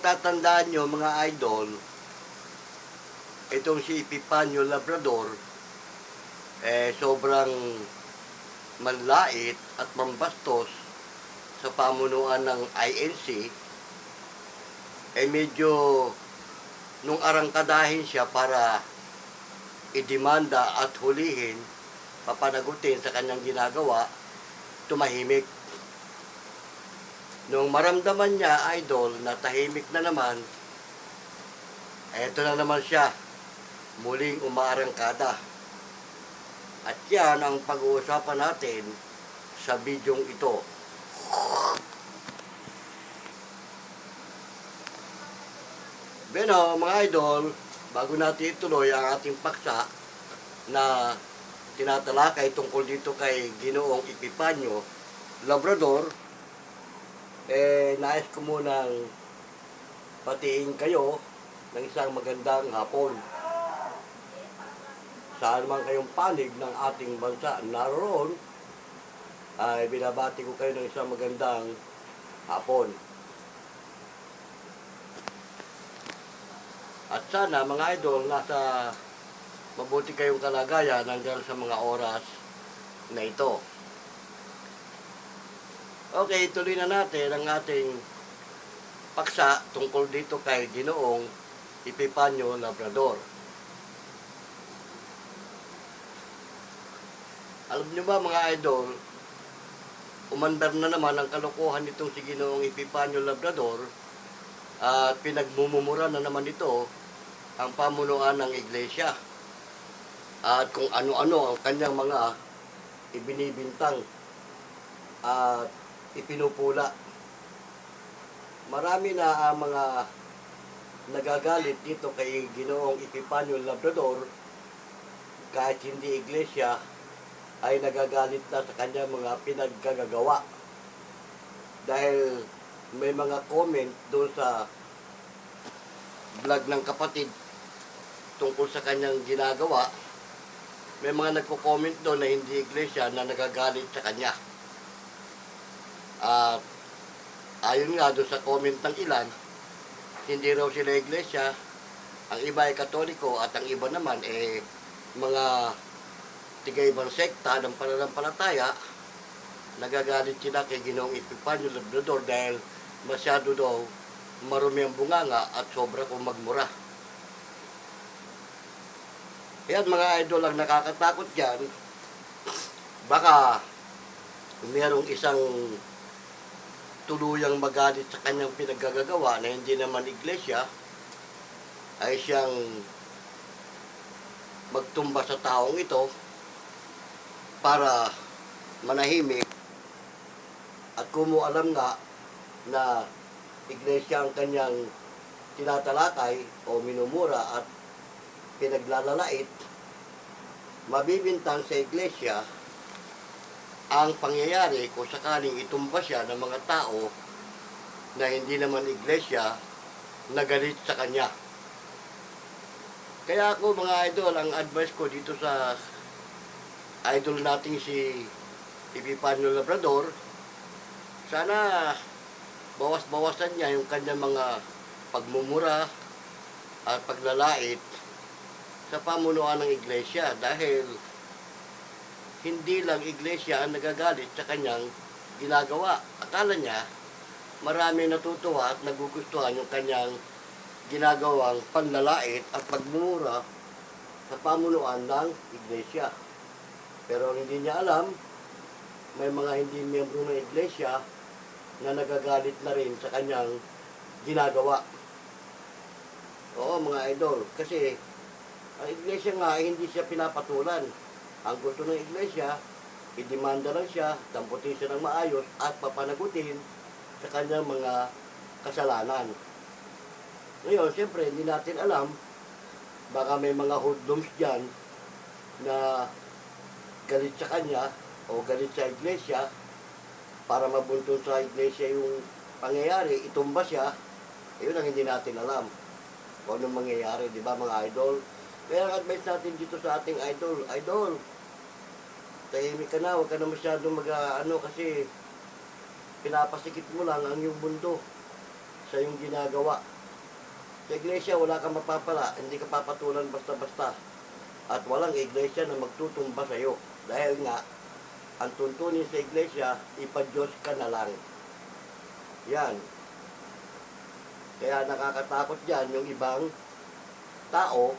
matatandaan nyo mga idol, itong si Epipanyo Labrador, eh sobrang manlait at mambastos sa pamunuan ng INC, eh medyo nung arangkadahin siya para idemanda at hulihin, papanagutin sa kanyang ginagawa, tumahimik. Nung maramdaman niya, idol, na tahimik na naman, eto na naman siya, muling umaarangkada. At yan ang pag-uusapan natin sa bidyong ito. Beno, mga idol, bago natin ituloy ang ating paksa na tinatalakay tungkol dito kay Ginoong Epipanyo Labrador, nais ko munang patiin kayo ng isang magandang hapon. Saan man kayong panig ng ating bansa naroon, ay binabati ko kayo ng isang magandang hapon. At sana mga idol, nasa mabuti kayong kalagayan hanggang sa mga oras na ito. Okay, tuloy na natin ang ating paksa tungkol dito kay Ginoong Epipanyo Labrador. Alam niyo ba mga idol, umandar na naman ang kalokohan nitong si Ginoong Epipanyo Labrador at pinagmumumura na naman ito ang pamunuan ng iglesia at kung ano-ano ang kanyang mga ibinibintang at ipinupula. Marami na ang mga nagagalit dito kay Ginoong Epipanyo Labrador kahit hindi iglesia ay nagagalit na sa kanyang mga pinagkagagawa dahil may mga comment doon sa vlog ng kapatid tungkol sa kanyang ginagawa, may mga nagko-comment doon na hindi iglesia na nagagalit sa kanya. At ayon nga doon sa comment ng ilan, hindi raw sila iglesia, ang iba ay katoliko at ang iba naman eh mga tiga-ibang sekta ng pananampalataya, nagagalit sila kay Ginoong Epipanyo Labrador dahil masyado daw marumi ang bunganga at sobra kong magmura. Yan mga idol ang nakakatakot dyan. Baka mayroong isang tuluyang magalit sa kanyang pinaggagawa na hindi naman iglesia ay siyang magtumba sa taong ito para manahimik at kung mo alam nga na iglesia ang kanyang tinatalakay o minumura at pinaglalalait, mabibintang sa iglesia ang pangyayari kung sakaling itumba siya ng mga tao na hindi naman iglesia na galit sa kanya. Kaya ako mga idol, ang advice ko dito sa idol nating si Epipanyo Labrador, sana bawas-bawasan niya yung kanyang mga pagmumura at paglalait sa pamunuan ng iglesia dahil hindi lang iglesia ang nagagalit sa kanyang ginagawa. Akala niya marami natutuwa at nagugustuhan yung kanyang ginagawang panlalait at pagmumura sa pamunuan ng iglesia. Pero hindi niya alam, may mga hindi miyembro ng iglesia na nagagalit na rin sa kanyang ginagawa. Oo, mga idol. Kasi ang iglesia nga hindi siya pinapatulan. Ang gusto ng iglesia, idemanda lang siya, damputin siya ng maayos at papanagutin sa kanyang mga kasalanan. Ngayon, siyempre, hindi natin alam, baka may mga hoodlums dyan na galit sa kanya o galit sa iglesia para mabuntun sa iglesia yung pangyayari, itumba siya, yun ang hindi natin alam kung anong mangyayari, di ba mga idol? Kaya ang advice natin dito sa ating idol, idol, tahimik ka na, huwag ka na masyadong mag, ano, kasi pinapasikip mo lang ang iyong mundo sa iyong ginagawa. Sa iglesia, wala kang mapapala. Hindi ka papatulan basta-basta. At walang iglesia na magtutumba sa iyo. Dahil nga, ang tuntunin sa iglesia, ipa-Diyos ka na lang. Yan. Kaya nakakatakot dyan yung ibang tao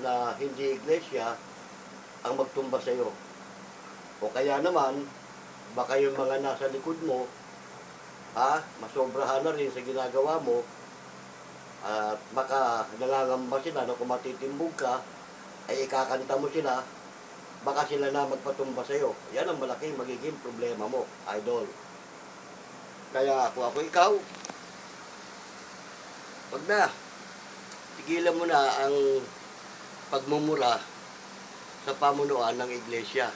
na hindi iglesia ang magtumba sa iyo. O kaya naman, baka yung mga nasa likod mo, ha, masobrahan na rin sa ginagawa mo, at baka nangangamba sila na kung matitimbog ka, ay ikakanta mo sila, baka sila na magpatumba sa iyo. Yan ang malaking magiging problema mo, idol. Kaya kung ako ikaw, wag na. Tigilan mo na ang pagmumura sa pamunuan ng iglesia.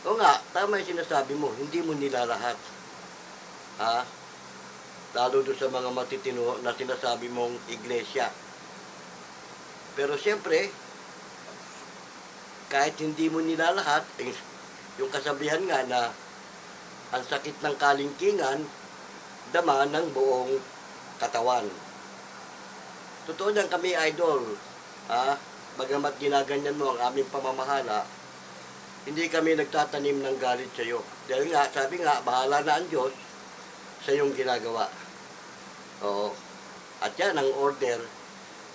O nga, tama yung sinasabi mo, hindi mo nila lahat. Ha? Lalo doon sa mga matitino na sinasabi mong iglesia. Pero siyempre, kahit hindi mo nila lahat, eh, yung kasabihan nga na ang sakit ng kalingkingan, dama ng buong katawan. Totoo niyan kami, idol. Ha? Bagamat ginaganyan mo ang aming pamamahala, hindi kami nagtatanim ng galit sa iyo. Dahil nga, sabi nga, bahala na ang Diyos sa iyong ginagawa. Oo. At yan ang order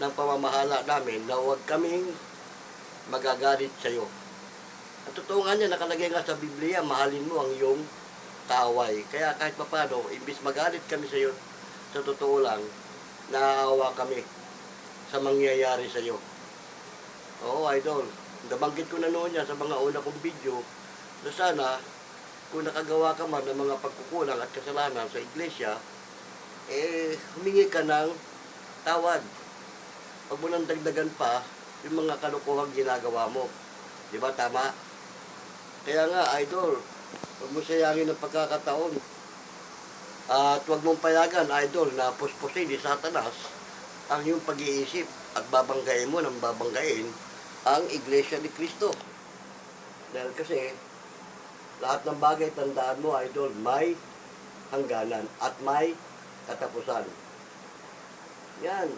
ng pamamahala namin na huwag kaming magagalit sa iyo. At totoo nga niya, nakalagay nga sa Biblia, mahalin mo ang iyong kaaway. Kaya kahit papano, imbis magalit kami sa iyo, sa totoo lang, naaawa kami sa mangyayari sa iyo. Oo, idol. Nabanggit ko na noon yan sa mga una kong video na sana kung nakagawa ka man ng mga pagkukulang at kasalanan sa iglesia, eh, humingi ka ng tawad. Huwag mo nang dagdagan pa yung mga kalukuhang ginagawa mo. Di ba, tama? Kaya nga, idol, huwag mo sayangin ang pagkakataon. At huwag mong payagan, idol, na puspusin ni Satanas ang iyong pag-iisip at babanggain mo ng babanggain ang Iglesia ni Cristo. Dahil kasi, lahat ng bagay, tandaan mo, idol, may hangganan at may katapusan. Yan.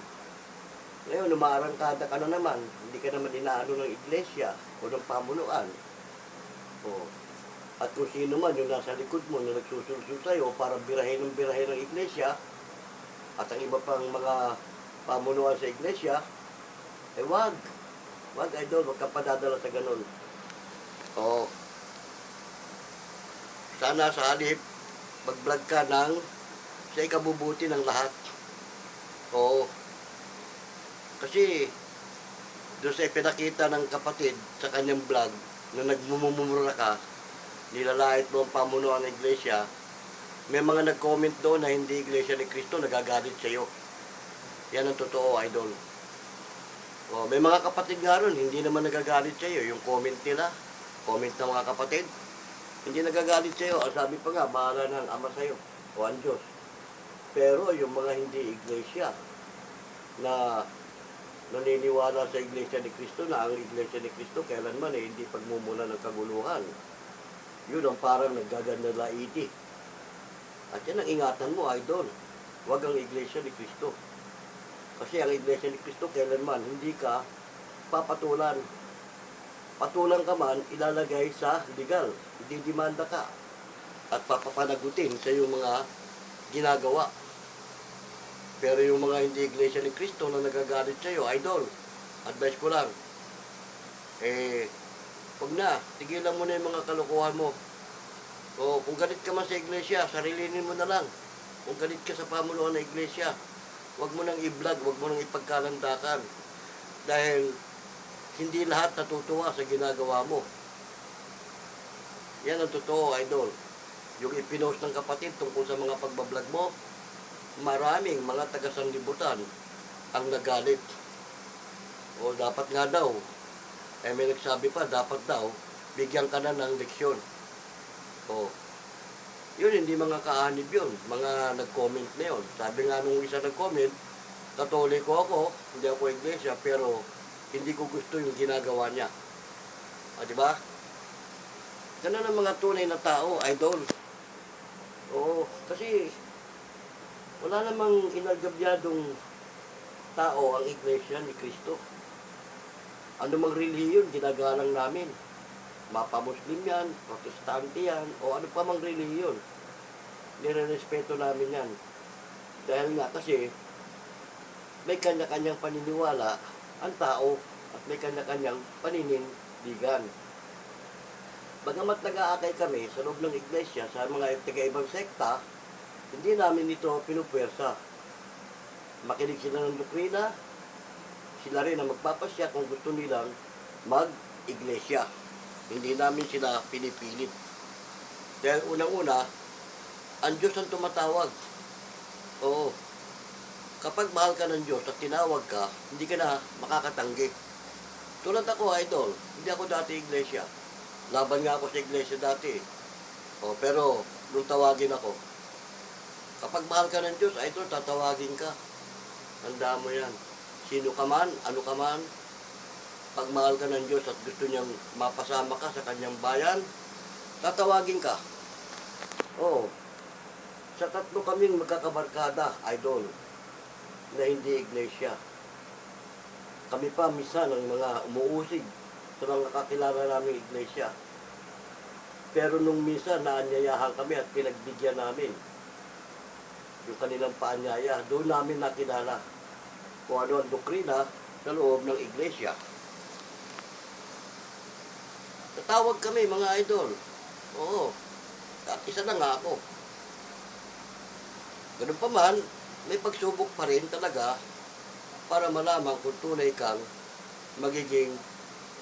Ngayon, umaarangkada ka na naman. Hindi ka naman inaano ng iglesia o ng pamunuan. O, at kung sino man yung nasa likod mo na nagsusulsul sa'yo para birahin ng birahin ng iglesia at ang iba pang mga pamunuan sa iglesia, eh wag. Wag, idol. Wag ka padadala sa ganun. Oo. Sana sa halip, mag-vlog ka ng sa ikabubuti ng lahat. Oo. Kasi, doon sa ipinakita ng kapatid sa kanyang vlog, na nagmumumura ka, nilalait mo ang pamunuan ng iglesia, may mga nag-comment doon na hindi iglesia ni Kristo, nagagalit sa iyo. Yan ang totoo, idol. O, may mga kapatid nga ron, hindi naman nagagalit sa iyo. Yung comment nila, comment ng mga kapatid, hindi nagagalit sa iyo. Ang sabi pa nga, bahala na Ama sa iyo o ang Diyos. Pero yung mga hindi iglesia na naniniwala sa iglesia ni Kristo na ang iglesia ni Kristo kailanman eh hindi pagmumula ng kaguluhan. Yun ang parang naggaganda laiti. At yan ang ingatan mo, idol. Huwag ang iglesia ni Kristo. Kasi ang iglesia ni Kristo kailanman hindi ka papatulan. Patulan ka man, ilalagay sa legal. Didimanda ka. At papapanagutin sa iyong mga ginagawa. Pero yung mga hindi iglesia ni Kristo na nagagalit sa iyo, idol, advice ko lang, eh, huwag na, tigilan mo na yung mga kalokohan mo. O kung galit ka man sa iglesia, sarilinin mo na lang. Kung galit ka sa pamunuan ng iglesia, huwag mo nang i-vlog, huwag mo nang ipagkalandakan. Dahil hindi lahat natutuwa sa ginagawa mo. Yan ang totoo, idol. Yung ipinost ng kapatid tungkol sa mga pagbablog mo, maraming mga taga-sanlibutan ang nagalit. O dapat nga daw, eh may nagsabi pa, dapat daw, bigyan ka na ng leksyon. O, yun, hindi mga kaanib yun. Mga nag-comment na yun. Sabi nga nung isa nag-comment, katoliko ako, hindi ako iglesia, pero hindi ko gusto yung ginagawa niya. O, di ba? Ganun ang mga tunay na tao, idol. Oo, kasi wala namang inagabyadong tao ang iglesia ni Kristo. Ano mang reliyon, ginagalang namin. Mapa-Muslim yan, Protestante yan, o ano pa mang reliyon. Nire-respeto namin yan. Dahil nga kasi, may kanya-kanyang paniniwala ang tao at may kanya-kanyang paninindigan. Bagamat nag-aakay kami sa loob ng iglesia sa mga taga-ibang sekta, hindi namin ito pinupwersa. Makinig sila ng doktrina, sila rin ang magpapasya kung gusto nilang mag-iglesia. Hindi namin sila pinipilit. Dahil unang-una, ang Diyos ang tumatawag. Oo. Kapag mahal ka ng Diyos at tinawag ka, hindi ka na makakatanggi. Tulad ako, idol, hindi ako dati iglesia. Laban nga ako sa iglesia dati. O, pero, nung tawagin ako, kapag mahal ka ng Diyos, idol, tatawagin ka. Tanda mo yan. Sino ka man, ano ka man, pag mahal ka ng Diyos at gusto niyang mapasama ka sa kanyang bayan, tatawagin ka. Oo. Sa tatlo kaming magkakabarkada, idol, na hindi iglesia. Kami pa misa ng mga umuusig sa mga kakilala namin iglesia. Pero nung misa, naanyayahan kami at pinagbigyan namin yung kanilang paanyaya. Doon namin nakilala kung ano ang doktrina sa loob ng iglesia. Tatawag kami mga idol. Oo. At isa na nga ako. Ganun pa man, may pagsubok pa rin talaga para malaman kung tunay kang magiging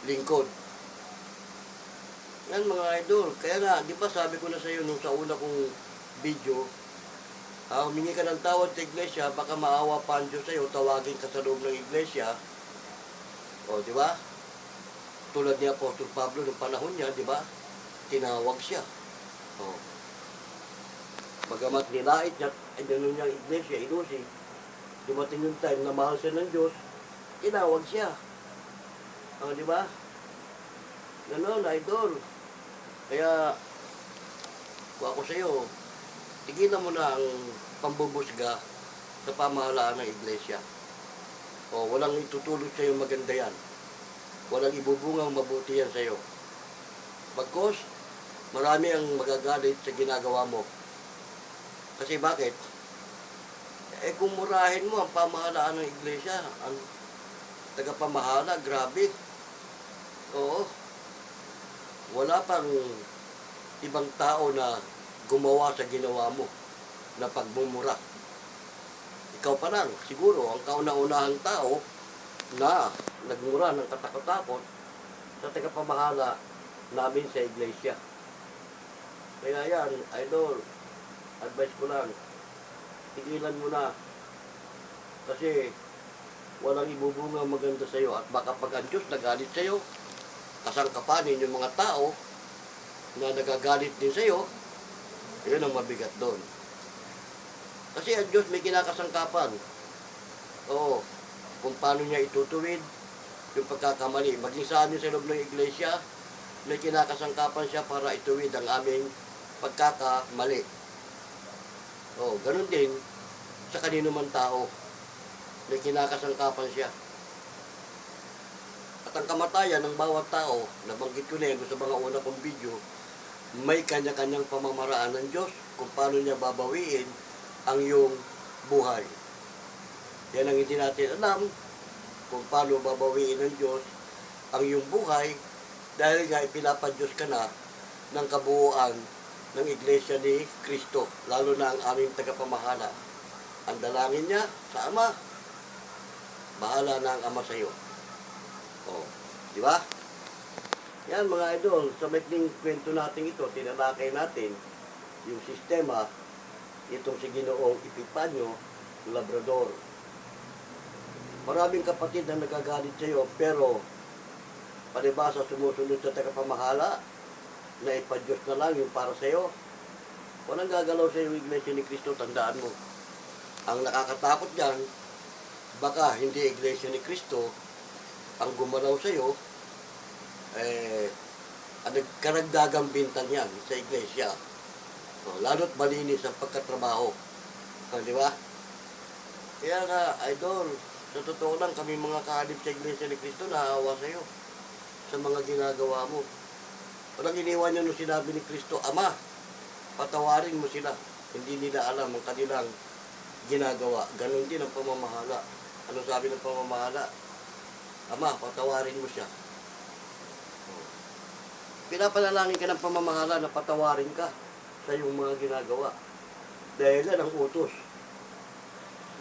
lingkod. Yan mga idol. Kaya nga, di ba sabi ko na sa iyo nung sa una kong video, ah, humingi ka ng tawad sa iglesia, baka maawa pa ang Diyos sa'yo, tawagin ka sa loob ng iglesia. O, di ba? Tulad ni Apostol Pablo ng panahon niya, di ba? Tinawag siya. O. Bagamat nilait niya, ay ganun niyang iglesia, inusi, dumating yung time na mahal siya ng Diyos, tinawag siya. O, di ba? Ganon, idol. Kaya, kung ako sa'yo, tigilan mo na ang pambubusga sa pamahalaan ng iglesia. O, walang itutulog sa'yo maganda yan. Walang ibubungang mabuti yan sa'yo. Bagkos, marami ang magagalit sa ginagawa mo. Kasi bakit? Eh kung murahin mo ang pamahalaan ng iglesia, ang tagapamahala, grabe. Oo. Wala pang ibang tao na gumawa sa ginawa mo na pagmumura. Ikaw pa lang, siguro, ang kauna-unahang tao na nagmura ng katakot-takot sa tagapamahala namin sa iglesia. Kaya yan, idol, advice ko lang, tigilan mo na. Kasi walang ibubunga maganda sa'yo at baka pag ang Diyos nagalit sa'yo, kasangkapanin yung mga tao na nagagalit din sa'yo, yun ang mabigat doon. Kasi ang Diyos may kinakasangkapan. Oo. Kung paano niya itutuwid yung pagkakamali. Maging sa amin sa loob ng iglesia, may kinakasangkapan siya para ituwid ang aming pagkakamali. Oo, ganun din sa kanino man tao. May kinakasangkapan siya. At ang kamatayan ng bawat tao, nabanggit ko na yan sa mga una kong video, may kanya-kanyang pamamaraan ng Diyos kung paano niya babawiin ang iyong buhay. Yan ang hindi natin alam kung paano babawiin ng Diyos ang iyong buhay dahil nga ipinapadyos ka na ng kabuuan ng Iglesia ni Kristo, lalo na ang aming tagapamahala. Ang dalangin niya sa Ama, bahala na ang Ama sa iyo. Oh, di ba? Yan mga idol, sa maikling kwento natin ito, tinalakay natin yung sistema itong si Ginoong Epipanyo Labrador. Maraming kapatid na nagagalit sa iyo, pero palibasa sumusunod sa tagapamahala na ipadyos na lang yung para sa iyo. Walang gagalaw sa iyo iglesia ni Kristo, tandaan mo. Ang nakakatakot diyan, baka hindi iglesia ni Kristo ang gumalaw sa iyo, eh, ang karagdagang bintang yan sa iglesia. O, lalo't malinis ang pagkatrabaho. O, di ba? Kaya nga, idol, Sa totoo lang, kami mga kahalip sa Iglesia ni Cristo, naawa sa iyo sa mga ginagawa mo. Walang iniwan niyo nung sinabi ni Kristo, Ama, patawarin mo sila. Hindi nila alam ang kanilang ginagawa. Ganon din ang pamamahala. Ano sabi ng pamamahala? Ama, patawarin mo siya. Pinapanalangin ka ng pamamahala na patawarin ka sa iyong mga ginagawa. Dahil yan ang utos.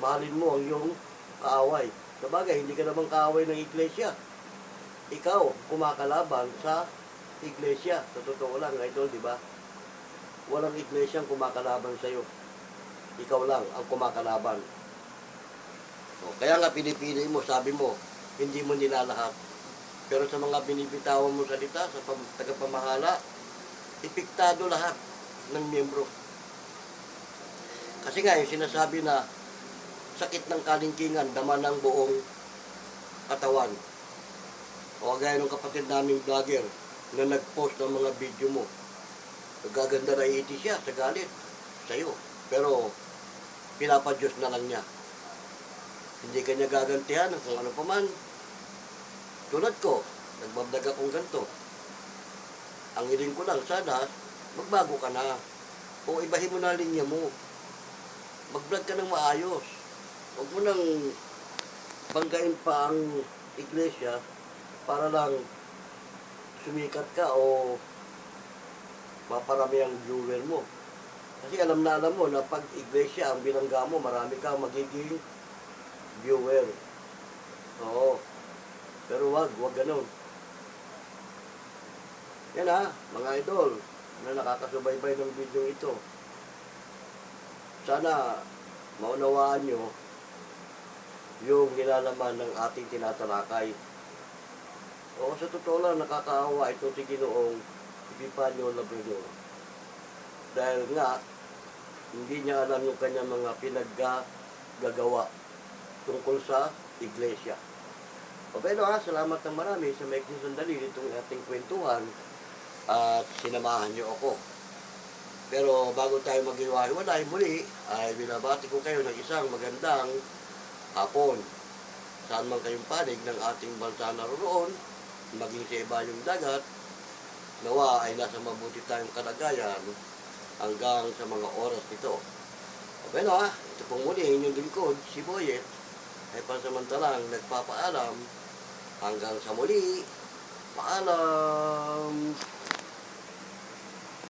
Mahalin mo ang iyong kaaway. Sabagay, hindi ka naman kaaway ng iglesia. Ikaw, kumakalaban sa iglesia. Sa totoo lang, idol, di ba? Walang iglesia ang kumakalaban sa iyo. Ikaw lang ang kumakalaban. So, kaya nga pinipili mo, sabi mo, hindi mo nilalahat. Pero sa mga binibitawan mo salita, sa pam- tagapamahala, ipiktado lahat ng miyembro. Kasi nga, yung sinasabi na sakit ng kalingkingan, dama ng buong katawan. O gaya ng kapatid naming vlogger na nag-post ng mga video mo. Nagaganda na iti siya sa galit sa'yo. Pero pinapadyos na lang niya. Hindi kanya gagantihan ng kung ano pa man. Tulad ko, nagbablog akong ganito. Ang hiling ko lang, sana, magbago ka na. O ibahin mo na linya mo. Mag-vlog ka ng maayos. Huwag mo nang banggain pa ang iglesia para lang sumikat ka o maparami ang viewer mo. Kasi alam na alam mo na pag iglesia ang binangga mo, marami kang magiging viewer. Oo. Pero wag, wag ganun. Yan ha, mga idol, na nakakasubaybay ng video ito. Sana maunawaan nyo yung nilalaman ng ating tinatalakay. O sa totoo lang, nakakaawa ito si Ginoong Epifanio Labrador. Dahil nga, hindi niya alam yung kanyang mga pinaggagawa tungkol sa iglesia. O pero ha, salamat ng marami sa may sandali nitong ating kwentuhan at sinamahan niyo ako. Pero bago tayo maghiwa-hiwalay muli, ay binabati ko kayo ng isang magandang hapon. Saan man kayong panig ng ating bansa naroon, maging sa iba yung dagat, nawa ay nasa mabuti tayong kalagayan hanggang sa mga oras nito. O bueno ha, ito pong muli inyong lingkod, si Boyet, ay pansamantalang nagpapaalam hanggang sa muli. Paalam!